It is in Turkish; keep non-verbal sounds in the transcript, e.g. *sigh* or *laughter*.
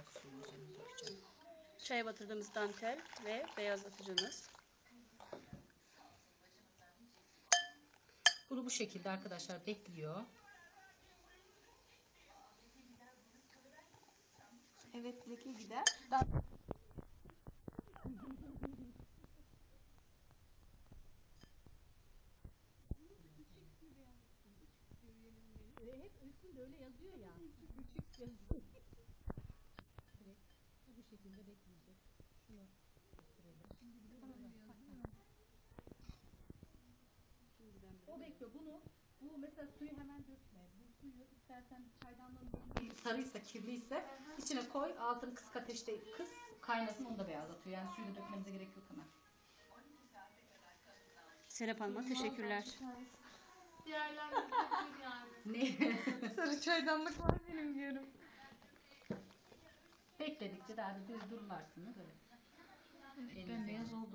sıcak suyun üzerine dökeceğim. Çaya batırdığımız dantel ve beyazlatıcımız. Bunu bu şekilde arkadaşlar bekliyor. Evet leke gider. Hep üstünde öyle yazıyor ya. Küçük yazıyor. Şekilde bekleyecek. Şunu O bekliyor. Bunu bu mesela suyu hemen dökme. Bu suyu istersen çaydanlığın sarıysa, kirliyse içine koy. Altını kısık ateşte kıs. Kaynasın onu da beyazlatıyor. Yani suyu da dökmenize gerek yok hemen. Serap Hanım'a teşekkürler. Değerlendirebilir *laughs* yani. Ne? Sarı çaydanlık var benim diyorum. Bekledikçe daha da düz durularsınız. Öyle. Bembeyaz oldu.